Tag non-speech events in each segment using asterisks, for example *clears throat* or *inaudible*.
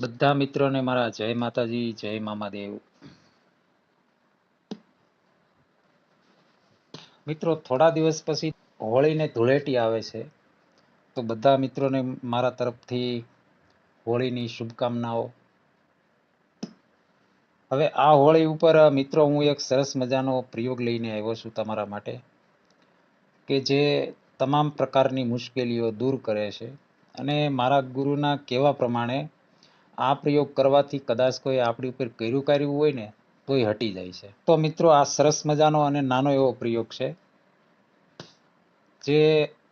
બધા મિત્રોને મારા જય માતાજી, જય મામાદેવ મિત્રો, થોડા દિવસ પછી હોળી ને ધૂળેટી આવે છે. તો બધા મિત્રોને મારા તરફથી હોળીની શુભકામનાઓ. હવે આ હોળી ઉપર, મિત્રો, હું એક સરસ મજાનો પ્રયોગ લઈને આવ્યો છું તમારા માટે, કે જે તમામ પ્રકારની મુશ્કેલીઓ દૂર કરે છે. અને મારા ગુરુના કહેવા પ્રમાણે આ પ્રયોગ કરવાથી કદાચ કોઈ આપણી ઉપર કર્યું કર્યું હોય ને, તોય હટી જાય છે. તો મિત્રો, આ સરસ મજાનો અને નાનો એવો પ્રયોગ છે, જે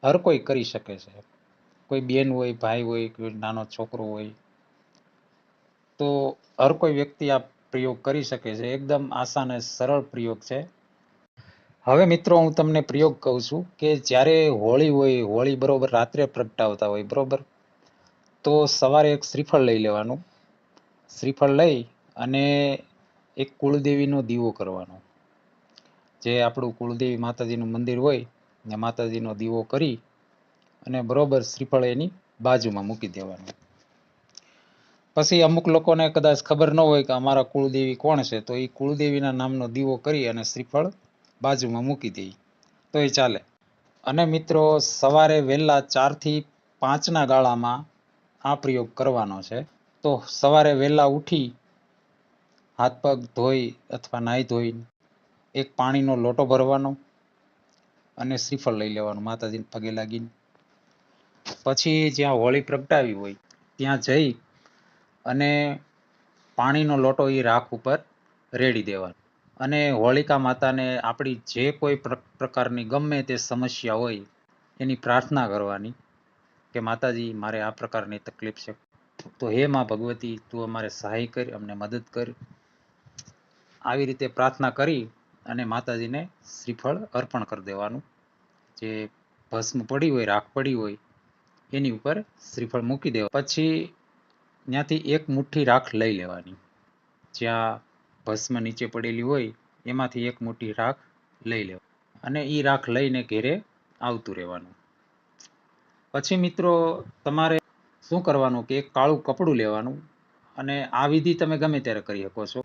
હર કોઈ કરી શકે છે. કોઈ બેન હોય, ભાઈ હોય, કોઈ નાનો છોકરો હોય, તો હર કોઈ વ્યક્તિ આ પ્રયોગ કરી શકે છે. એકદમ આસાન સરળ પ્રયોગ છે. હવે મિત્રો, હું તમને પ્રયોગ કહું છું કે જ્યારે હોળી હોય, હોળી બરોબર રાત્રે પ્રગટાવતા હોય, બરોબર? તો સવારે એક શ્રીફળ લઈ લેવાનું. શ્રીફળ લઈ અને એક કુળદેવીનો દીવો કરવાનો. જે આપણું કુળદેવી માતાજીનું મંદિર હોય, ને માતાજીનો દીવો કરી અને બરોબર શ્રીફળ એની બાજુમાં મૂકી દેવાનું. પછી અમુક લોકોને કદાચ ખબર ન હોય કે અમારા કુળદેવી કોણ છે, તો એ કુળદેવીના નામનો દીવો કરી અને શ્રીફળ બાજુમાં મૂકી દઈ તો એ ચાલે. અને મિત્રો, સવારે વહેલા ચારથી પાંચના ગાળામાં આ પ્રયોગ કરવાનો છે. તો સવારે વહેલા ઉઠી હાથ પગ ધોઈ અથવા નાહી ધોઈ એક પાણીનો લોટો ભરવાનો અને શ્રીફળ લઈ લેવાનું માતાજીને પગે લાગીને. પછી જ્યાં હોળી પ્રગટાવી હોય ત્યાં જઈ અને પાણીનો લોટો એ રાખ ઉપર રેડી દેવાનો. અને હોળિકા માતાને આપણી જે કોઈ પ્ર- પ્રકારની ગમે તે સમસ્યા હોય એની પ્રાર્થના કરવાની. કે માતાજી, મારે આ પ્રકારની તકલીફ છે. તો હે માં ભગવતી, તું અમારે સહાય કર, અમને મદદ કર. આવી રીતે પ્રાર્થના કરી અને માતાજીને શ્રીફળ અર્પણ કરી દેવાનું. જે ભસ્મ પડી હોય, રાખ પડી હોય, એની ઉપર શ્રીફળ મૂકી દેવા. પછી ત્યાંથી એક મુઠ્ઠી રાખ લઈ લેવાની. જ્યાં ભસ્મ નીચે પડેલી હોય, એમાંથી એક મુઠ્ઠી રાખ લઈ લેવા. અને એ રાખ લઈને ઘેરે આવતું રહેવાનું. પછી મિત્રો, તમારે શું કરવાનું કે કાળું કપડું લેવાનું અને આ વિધિ તમે ગમે ત્યારે કરી શકો છો.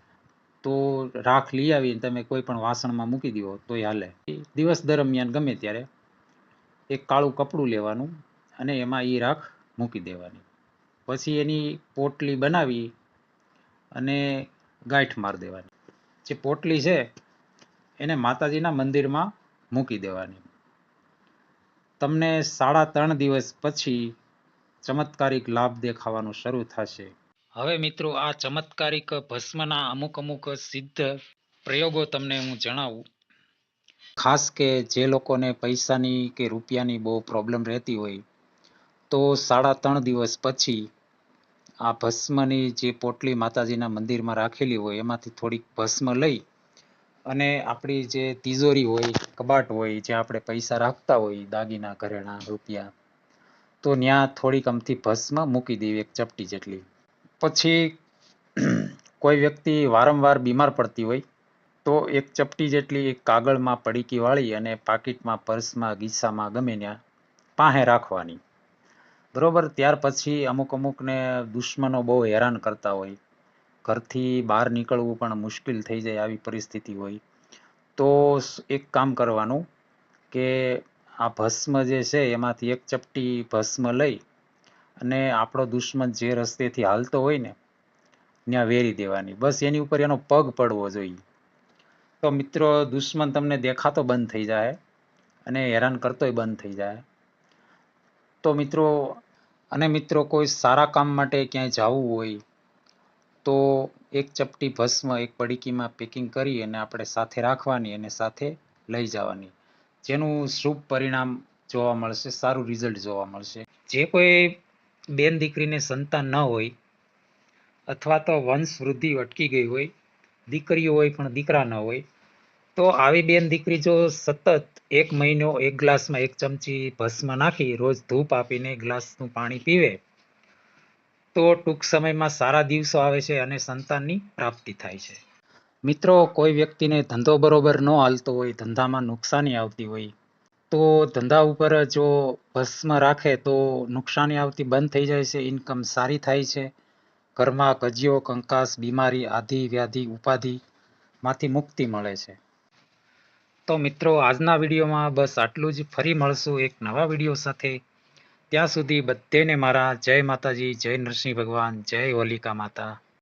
તો રાખ લઈ આવીને તમે કોઈ પણ વાસણમાં મૂકી દો એ હાલે. દિવસ દરમિયાન ગમે ત્યારે એક કાળું કપડું લેવાનું અને એમાં એ રાખ મૂકી દેવાની. પછી એની પોટલી બનાવી અને ગાંઠ મારી દેવાની. જે પોટલી છે, એને માતાજીના મંદિરમાં મૂકી દેવાની. તમને સાડા ત્રણ દિવસ પછી ચમત્કારિક લાભ દેખાવાનું શરૂ થશે. હવે મિત્રો આ ચમત્કારિક ભસ્મના અમુક અમુક સિદ્ધ પ્રયોગો તમને હું જણાવું. ખાસ કે જે લોકોને પૈસાની કે રૂપિયાની બહુ પ્રોબ્લેમ રહેતી હોય તો સાડા ત્રણ દિવસ પછી આ ભસ્મની જે પોટલી માતાજીના મંદિરમાં રાખેલી હોય એમાંથી થોડીક ભસ્મ લઈ અને આપણી જે તિજોરી હોય, કબાટ હોય, જે આપણે પૈસા રાખતા હોય દાગીના, ઘરેણા, રૂપિયા, તો ત્યાં થોડીક અમથી ભસ્મ મૂકી દેવી એક ચપટી જેટલી. પછી *clears throat* કોઈ વ્યક્તિ વારંવાર બીમાર પડતી હોય, તો એક ચપટી જેટલી એક કાગળમાં પડીકી વાળી અને પાકીટમાં પર્સમાં ગીસામાં ગમે ત્યાં પાસે રાખવાની. બરોબર? ત્યાર પછી અમુક અમુકને દુશ્મનો બહુ હેરાન કરતા હોય ઘરથી બહાર નીકળવું પણ મુશ્કેલ થઈ જાય આવી પરિસ્થિતિ હોય. તો એક કામ કરવાનું કે આ ભસ્મ જે છે એમાંથી એક ચપટી ભસ્મ લઈ અને આપણો દુશ્મન જે રસ્તેથી હાલતો હોય ને, ત્યાં વેરી દેવાની. બસ એની ઉપર એનો પગ પડવો જોઈએ. તો મિત્રો, દુશ્મન તમને દેખાતો બંધ થઈ જાય અને હેરાન કરતોય બંધ થઈ જાય. તો મિત્રો, અને મિત્રો, કોઈ સારા કામ માટે ક્યાંય જવું હોય તો એક ચપટી ભસ્મ એક પડીકીમાં પેકિંગ કરી અને આપણે સાથે રાખવાની અને સાથે લઈ જવાની. જેનું શુભ પરિણામ જોવા મળશે, સારું રિઝલ્ટ જોવા મળશે. જે કોઈ બેન દીકરીને સંતાન ન હોય અથવા તો વંશ વૃદ્ધિ અટકી ગઈ હોય, દીકરીઓ હોય પણ દીકરા ન હોય, તો આવી બેન દીકરી જો સતત એક મહિનો એક ગ્લાસમાં એક ચમચી ભસ્મ નાખી, રોજ ધૂપ આપીને ગ્લાસનું પાણી પીવે તો ટૂંક સમયમાં સારા દિવસો આવે છે અને સંતાનની પ્રાપ્તિ થાય છે. મિત્રો, કોઈ વ્યક્તિને ધંધો બરોબર ન હાલતો હોય, ધંધામાં નુકસાની આવતી હોય, તો ધંધા ઉપર જો ભસ્મ રાખે તો નુકસાની આવતી બંધ થઈ જાય છે ઇન્કમ સારી થાય છે. ઘરમાં કજિયો, કંકાસ, બીમારી, આધિ, વ્યાધિ, ઉપાધિ માંથી મુક્તિ મળે છે. તો મિત્રો, આજના વિડીયોમાં બસ આટલું જ. ફરી મળશું એક નવા વીડિયો સાથે. ત્યાં સુધી બધેને મારા જય માતાજી જય નરસિંહ ભગવાન જય હોલિકા માતા.